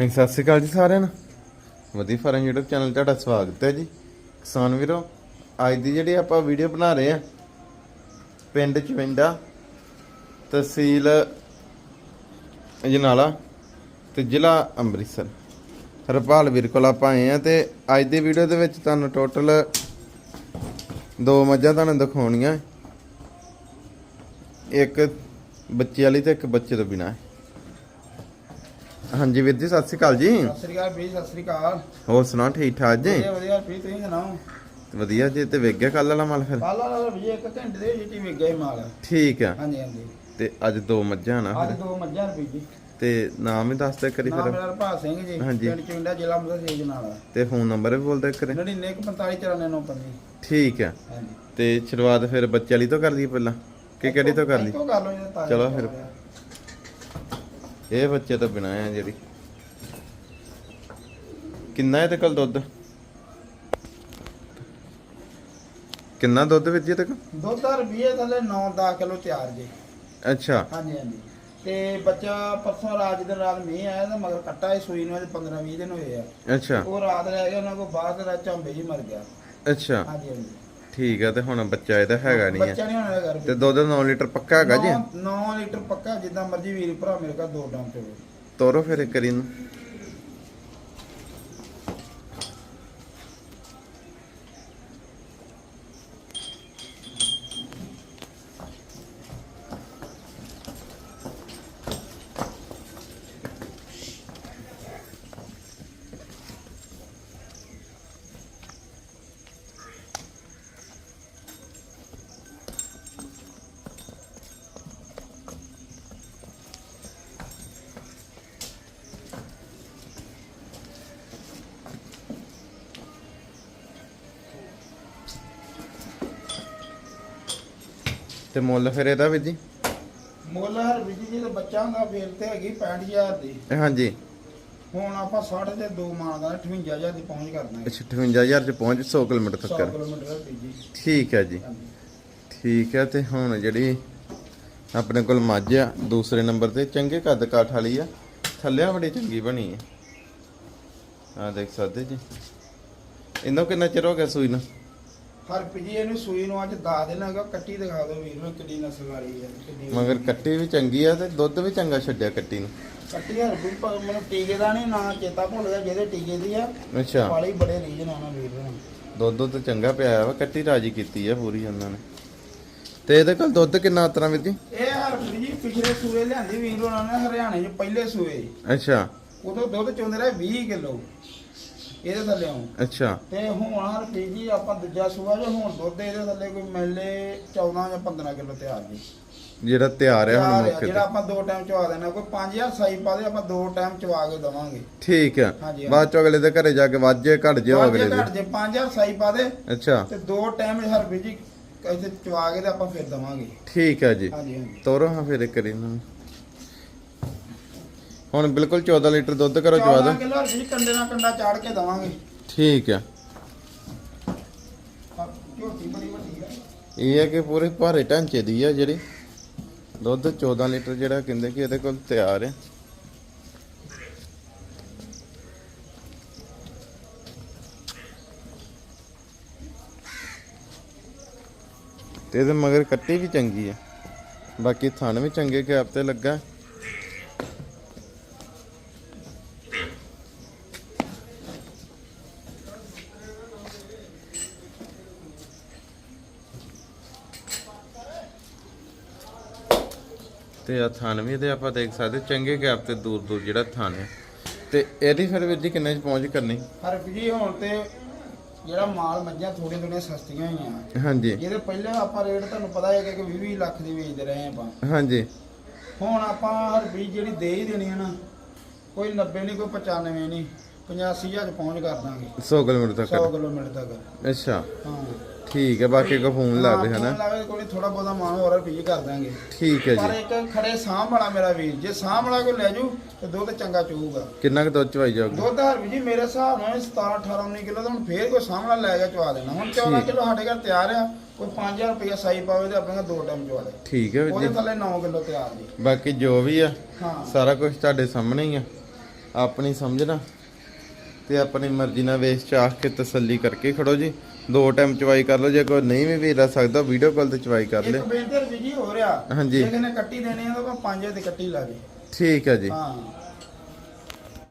ਹਾਂਜੀ, ਸਤਿ ਸ਼੍ਰੀ ਅਕਾਲ ਜੀ ਸਾਰਿਆਂ ਨੂੰ। ਵਧੀ ਫਾਰਮ YouTube ਚੈਨਲ ਤੁਹਾਡਾ ਸਵਾਗਤ ਹੈ ਜੀ। ਕਿਸਾਨ ਵੀਰੋ, ਅੱਜ ਦੀ ਜਿਹੜੀ ਆਪਾਂ ਵੀਡੀਓ ਬਣਾ ਰਹੇ ਆ ਪਿੰਡ ਚਵਿੰਡਾ, ਤਹਿਸੀਲ ਅਜਨਾਲਾ ਤੇ ਜ਼ਿਲ੍ਹਾ ਅੰਮ੍ਰਿਤਸਰ। ਹਰਪਾਲ ਵੀਰ ਕੋਲ ਆਪਾਂ ਆਏ ਆ ਤੇ ਅੱਜ ਦੀ ਵੀਡੀਓ ਦੇ ਵਿੱਚ ਤੁਹਾਨੂੰ ਟੋਟਲ ਦੋ ਮੱਝਾਂ ਤੁਹਾਨੂੰ ਦਿਖਾਉਣੀਆਂ। ਇੱਕ ਬੱਚੇ ਵਾਲੀ ਤੇ ਇੱਕ ਬੱਚੇ ਤੋਂ ਬਿਨਾ। ਹਾਂਜੀ ਵੀਰ ਜੀ ਸਤਿ ਸ਼੍ਰੀ ਅਕਾਲ ਜੀ। ਸਤਿ ਸ੍ਰੀ ਅਕਾਲ ਵੀਰ ਸਤਿ ਸ੍ਰੀ ਅਕਾਲ। ਹੋਰ ਸੁਣਾਓ ਠੀਕ ਠਾਕ ਜੀ? ਵਧੀਆ ਵਧੀਆ ਵੀਰ ਤੁਸੀਂ ਸੁਣਾਓ? ਵਧੀਆ ਜੀ ਤੇ ਵੇਖ ਗਿਆ ਕੱਲ ਵਾਲਾ ਮਾਲ ਫਿਰ? ਕੱਲ ਵਾਲਾ ਵੀਰ ਇੱਕ ਘੰਟੇ ਦੇ ਵਿੱਚ ਹੀ ਵਿਕ ਗਿਆ ਮਾਲ। ਠੀਕ ਆ। ਹਾਂਜੀ ਹਾਂਜੀ। ਤੇ ਅੱਜ ਦੋ ਮੱਝਾਂ ਨਾ ਅੱਜ ਦੋ ਮੱਝਾਂ ਰੁਪਏ ਜੀ। ਤੇ ਨਾਮ ਹੀ ਦੱਸ ਦੇ ਕਰੀ ਨਾਮ ਫਿਰ। ਮੇਰਾ ਰਪਾ ਸਿੰਘ ਜੀ। ਪਿੰਡ ਚਿੰਡਾ ਜ਼ਿਲ੍ਹਾ ਮੁਕਤਸਰ ਸੇਜ ਨਾਲ। ਤੇ ਫੋਨ ਨੰਬਰ ਵੀ ਬੋਲਦੇ ਕਰੇ 99459499 ਠੀਕ ਆ। ਹਾਂਜੀ। ਤੇ ਸ਼ੁਰੂਆਤ ਫਿਰ ਬੱਚੇ ਵਾਲੀ ਤੋਂ ਕਰ ਲਈ ਪਹਿਲਾਂ? ਕਿ ਕਿਹੜੀ ਤੋਂ ਕਰ ਲਈ? ਜੀ ਚਲੋ ਫਿਰ। ਇਹ ਬੱਚੇ ਤੋਂ ਬਿਨਾ ਆ ਜਿਹੜੀ। ਕਿੰਨਾ ਇਹਦੇ ਕੋਲ ਦੁੱਧ? ਕਿੰਨਾ ਦੁੱਧ ਵਿੱਚ ਇਹਦੇ ਕੋਲ ਦੁੱਧ ਦਾ ਰੁਪਏ ਥੱਲੇ 9-10 ਕਿਲੋ ਤਿਆਰ ਜੀ। ਅੱਛਾ। ਹਾਂਜੀ ਹਾਂਜੀ। ਤੇ ਬੱਚਾ ਪਰਸੋਂ ਰਾਤ ਦਿਨ ਰਾਤ ਮੀਂਹ ਆਇਆ ਤਾਂ ਮਗਰ ਕੱਟਾ ਇਹ ਸੂਈ ਨੂੰ 15-20 ਦਿਨ ਹੋਏ ਆ। ਅੱਛਾ। ਉਹ ਰਾਤ ਰਹਿ ਗਿਆ ਉਹਨਾਂ ਕੋ ਬਾਅਦ ਦਾ ਝੰਬੇ ਜੀ ਮਰ ਗਿਆ। ਅੱਛਾ। ਹਾਂਜੀ ਹਾਂਜੀ। ਠੀਕ ਆ ਤੇ ਹੁਣ ਬੱਚਾ ਇਹਦਾ ਹੈਗਾ ਨਹੀਂ ਬੱਚਾ ਨਹੀਂ ਹੋਣਾ ਘਰ ਤੇ ਦੁੱਧ 9 ਲੀਟਰ ਪੱਕਾ ਹੈਗਾ ਜੀ? 9 ਲੀਟਰ ਪੱਕਾ ਜਿੱਦਾਂ ਮਰਜ਼ੀ ਵੀਰ ਭਰਾ ਮੇਰੇ ਕੋਲ ਦੋ ਟਾਈਮ ਚੋਵੇ ਤੋਰੋ ਫਿਰ ਇੱਕ ਵਾਰੀ ਨੂੰ ਤੇ ਮੁੱਲ ਫਿਰ ਇਹਦਾ ਵੀ ਜੀ? ਮੁੱਲ ਹਰ ਵਿਜੀ ਜੀ ਦਾ ਬੱਚਾ ਹੁੰਦਾ ਫੇਰ ਤੇ ਹੈਗੀ 65000 ਦੀ। ਹਾਂਜੀ। ਹੁਣ ਆਪਾਂ 60 ਤੇ 2 ਮਾਰਦਾ 58000 ਦੀ ਪਹੁੰਚ ਕਰਨਾ ਹੈ। 58000 ਚ ਪਹੁੰਚ 100 ਕਿਲੋਮੀਟਰ 100 ਤੱਕ ਕਿਲੋਮੀਟਰ ਹੈ ਜੀ। ਠੀਕ ਹੈ ਜੀ। ਠੀਕ ਹੈ ਤੇ ਹੁਣ ਜਿਹੜੀ ਆਪਣੇ ਕੋਲ ਮੱਝ ਆ ਦੂਸਰੇ ਨੰਬਰ ਤੇ ਚੰਗੇ ਕੱਦ ਕਾਠ ਵਾਲੀ ਆ ਥੱਲਿਆਂ ਬੜੀ ਚੰਗੀ ਬਣੀ ਹੈ ਆ ਦੇਖ ਸਕਦੇ ਜੀ। ਇਹਨੂੰ ਕਿੰਨਾ ਚਿਰ ਹੋ ਗਿਆ ਸੂਈ ਨੂੰ? ਹਰ ਵਿਜੀ ਇਹਨੂੰ ਸੂਈ ਨੂੰ ਅੱਜ ਦਾ ਦੇਣਾ ਹੈਗਾ ਕੱਟੀ ਦਿਖਾ ਦਿਓ ਵੀਰ ਨੂੰ ਕਿੱਡੀ ਨਸਲ ਵਾਲੀ ਹੈ ਕਿੱਡੀ ਮਗਰ ਕੱਟੀ ਵੀ ਚੰਗੀ ਆ ਤੇ ਦੁੱਧ ਵੀ ਚੰਗਾ ਛੱਡਿਆ ਕੱਟੀ ਨੂੰ। ਕੱਟੀ ਹਰ ਵੀ ਮੈਨੂੰ ਟੀਕੇ ਦਾ ਨਹੀਂ ਨਾ ਚੇਤਾ ਭੁੱਲ ਗਿਆ ਜਿਹਦੇ ਟੀਕੇ ਦੀ ਆ। ਅੱਛਾ। ਵਾਲੀ ਬੜੇ ਰੀਜਨ ਆ ਨਾ ਵੀਰ ਨੂੰ ਦੁੱਧ ਦੁੱਧ ਚੰਗਾ ਪਿਆ ਵਾ ਕੱਟੀ ਰਾਜੀ ਕੀਤੀ ਆ ਪੂਰੀ ਉਹਨਾਂ ਨੇ। ਤੇ ਇਹਦੇ ਕੋਲ ਦੁੱਧ ਕਿੰਨਾ ਉਤਰਾ ਵੀਰ ਜੀ? ਇਹ ਹਰ ਜੀ ਪਿਛਲੇ ਸੂਏ ਲਿਆਂਦੀ ਵੀਰ ਉਹਨਾਂ ਨੇ ਹਰਿਆਣੇ 'ਚ ਪਹਿਲੇ ਸੂਏ। ਅੱਛਾ। ਉਦੋਂ ਦੁੱਧ ਚੋਂਦੇ ਰਹੇ 20 ਕਿਲੋ। ਇਹਦੇ ਥੱਲੇ ਆਉਂ। ਅੱਛਾ। ਤੇ ਹੁਣ ਹਰ ਜੀ ਆਪਾਂ ਦੂਜਾ ਸੂਆ ਜੋ ਹੁਣ ਦੁੱਧ ਇਹਦੇ ਥੱਲੇ ਕੋਈ ਮਿਲਲੇ 14 ਜਾਂ 15 ਕਿਲੋ ਤਿਆਰ ਜੀ। ਜਿਹੜਾ ਤਿਆਰ ਹੈ ਹੁਣ ਮੌਕੇ ਜਿਹੜਾ ਆਪਾਂ ਦੋ ਟਾਈਮ ਚਵਾ ਦੇਣਾ ਕੋਈ 5000 ਸਾਈ ਪਾ ਦੇ ਆਪਾਂ ਦੋ ਟਾਈਮ ਚਵਾ ਕੇ ਦਵਾਂਗੇ। ਠੀਕ ਹਾਂਜੀ, ਬਾਅਦ ਚ ਅਗਲੇ ਦੇ ਘਰੇ ਜਾ ਕੇ ਵਾਜੇ ਘਟ ਜਿਓ ਅਗਲੇ ਘੱਟ ਦੇ ਜੇ 5000 ਸਾਈ ਪਾ ਦੇ। ਅੱਛਾ। ਤੇ ਦੋ ਟਾਈਮ ਹਰ ਜੀ ਇੱਥੇ ਚਵਾ ਕੇ ਤੇ ਆਪਾਂ ਫਿਰ ਦਵਾਂਗੇ। ਠੀਕ ਹੈ ਜੀ। ਹਾਂਜੀ ਹਾਂਜੀ। ਤੋਰੋ ਹਾਂ ਫਿਰ ਇੱਕ ਵਾਰੀ ਨੂੰ। ਹੁਣ ਬਿਲਕੁਲ 14 ਲੀਟਰ ਦੁੱਧ ਕਰੋ ਚਵਾ 14 ਦੋ ਕਿਲੋ ਜੀ ਕੰਡੇ ਨਾਲ ਕੰਡਾ ਚਾੜ ਕੇ ਦਵਾਂਗੇ। ਠੀਕ ਆ। ਝੋਟੀ ਬੜੀ ਵੱਡੀ ਹੈ ਇਹ ਹੈ ਕਿ ਪੂਰੇ ਭਾਰੇ ਢਾਂਚੇ ਦੀ ਆ ਜਿਹੜੀ। ਦੁੱਧ 14 ਲੀਟਰ ਜਿਹੜਾ ਕਹਿੰਦੇ ਕਿ ਇਹਦੇ ਕੋਲ ਤਿਆਰ ਹੈ ਤੇ ਇਹਦੇ ਮਗਰ ਕੱਟੀ ਵੀ ਚੰਗੀ ਆ। ਬਾਕੀ ਥਣ ਵੀ ਚੰਗੇ ਕੈਪ ਤੇ ਲੱਗਾ। ਤੇ ਆ ਥਣ ਵੀ ਇਹਦੇ ਆਪਾਂ ਦੇਖ ਸਕਦੇ ਚੰਗੇ ਗੈਪ ਤੇ ਦੂਰ ਦੂਰ ਜਿਹੜਾ ਥਣ ਹੈ ਤੇ ਇਹਦੀ ਫਿਰ ਵੀਰ ਜੀ ਕਿੰਨੇ ਚ ਪਹੁੰਚ ਕਰਨੀ? ਹਰ ਜੀ ਹੁਣ ਤੇ ਜਿਹੜਾ ਮਾਲ ਮੱਝਾਂ ਥੋੜੀਆਂ ਥੋੜੀਆਂ ਸਸਤੀਆਂ ਹੋਈਆਂ ਹਾਂਜੀ। ਜਿਹਦੇ ਪਹਿਲੇ ਆਪਾਂ ਰੇਟ ਤੁਹਾਨੂੰ ਪਤਾ ਹੈ ਕਿ 20 20 ਲੱਖ ਦੀ ਵੇਚਦੇ ਰਹੇ ਆਪਾਂ। ਹਾਂਜੀ। ਹੁਣ ਆਪਾਂ ਹਰ ਵੀ ਜਿਹੜੀ ਦੇ ਹੀ ਦੇਣੀ ਹੈ ਨਾ ਕੋਈ 90 ਨਹੀਂ ਕੋਈ 95 ਨਹੀਂ 85000 ਚ ਪਹੁੰਚ ਕਰ ਦਾਂਗੇ। 100 ਕਿਲੋਮੀਟਰ 100 ਤੱਕ ਕਿਲੋਮੀਟਰ ਤੱਕ। ਅੱਛਾ। ਹਾਂ। ਠੀਕ ਹੈ ਬਾਕੀ ਕੋ ਫੋਨ ਲਾ ਦੇ ਹਨਾ? ਕੋਈ ਥੋੜਾ ਬਹੁਤਾ ਮਾਨ ਹੋਰ ਵੀ ਕਰ ਦਾਂਗੇ ਠੀਕ ਹੈ ਪਰ ਜੀ ਇੱਕ ਖੜੇ ਸਾਂਭ ਵਾਲਾ ਮੇਰਾ ਵੀਰ ਜੇ ਸਾਂਭ ਵਾਲਾ ਕੋਈ ਲੈ ਜੂ ਤੇ ਦੁੱਧ ਚੰਗਾ ਚੂਗਾ ਕਿੰਨਾ ਕੁ ਦੁੱਧ ਚਵਾਈ ਜਾਊਗੀ? ਦੁੱਧ ਹਰ ਵੀ ਜੀ ਮੇਰੇ ਹਿਸਾਬ ਨਾਲ 17 18 19 ਕਿਲੋ ਤਾਂ ਹੁਣ ਫੇਰ ਕੋਈ ਸਾਹਮਣਾ ਲੈ ਕੇ ਚਵਾ ਦੇਣਾ। ਹੁਣ 14 ਠੀਕ। ਕਿਲੋ ਸਾਡੇ ਘਰ ਤਿਆਰ ਆ ਕੋਈ 5000 ਰੁਪਇਆ ਸਾਈ ਪਾਵੇ ਤੇ ਆਪਣੇ ਦੋ ਟਾਈਮ ਚਵਾ ਦੇ। ਠੀਕ ਹੈ ਉਹਦੇ ਥੱਲੇ 9 ਕਿਲੋ ਤਿਆਰ ਜੀ। ਬਾਕੀ ਜੋ ਵੀ ਆ ਸਾਰਾ ਕੁਝ ਤੁਹਾਡੇ ਸਾਹਮਣੇ ਹੀ ਆ। ਆਪਣੀ ਸਮਝਣਾ ਤੇ ਆਪਣੀ ਮਰਜ਼ੀ ਨਾਲ ਵੇਚ ਚਾਖ ਕੇ ਤਸੱਲੀ ਕਰਕੇ ਖੜੋ ਜੀ। ਦੋ ਟਾਈਮ ਚਵਾਈ ਕਰ ਲਓ ਜੇ ਕੋਈ ਨਹੀਂ ਵੀ ਆ ਸਕਦਾ ਵੀਡੀਓ ਕਾਲ ਤੇ ਚਵਾਈ ਕਰ ਲੈ ਇੱਕ ਬੇਨਤੀ ਜੀ ਹੋ ਰਿਹਾ। ਹਾਂਜੀ। ਜੇ ਕਿਸੇ ਨੇ ਕੱਟੀ ਦੇਣੀ ਆ ਤਾਂ ਆਪਾਂ ਪੰਜ ਦੀ ਕੱਟੀ ਲਾ ਦੇ। ਠੀਕ ਹੈ ਜੀ। ਹਾਂ।